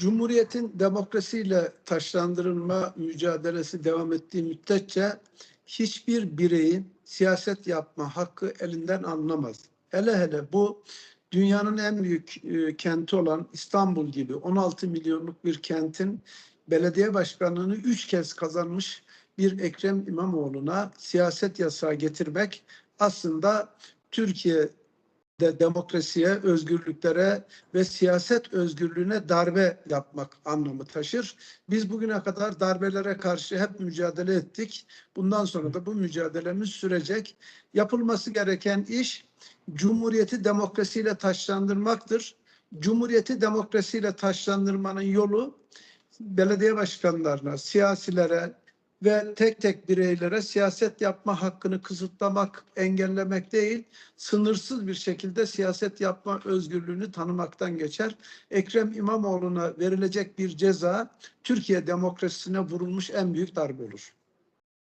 Cumhuriyetin demokrasiyle taşlandırılma mücadelesi devam ettiği müddetçe hiçbir bireyin siyaset yapma hakkı elinden alınamaz. Hele hele bu dünyanın en büyük e, kenti olan İstanbul gibi 16 milyonluk bir kentin belediye başkanlığını üç kez kazanmış bir Ekrem İmamoğlu'na siyaset yasağı getirmek aslında Türkiye'de demokrasiye, özgürlüklere ve siyaset özgürlüğüne darbe yapmak anlamı taşır. Biz bugüne kadar darbelere karşı hep mücadele ettik. Bundan sonra da bu mücadelemiz sürecek. Yapılması gereken iş Cumhuriyeti demokrasiyle taşlandırmaktır. Cumhuriyeti demokrasiyle taşlandırmanın yolu belediye başkanlarına, siyasilere ve tek tek bireylere siyaset yapma hakkını kısıtlamak, engellemek değil, sınırsız bir şekilde siyaset yapma özgürlüğünü tanımaktan geçer. Ekrem İmamoğlu'na verilecek bir ceza Türkiye demokrasisine vurulmuş en büyük darbe olur.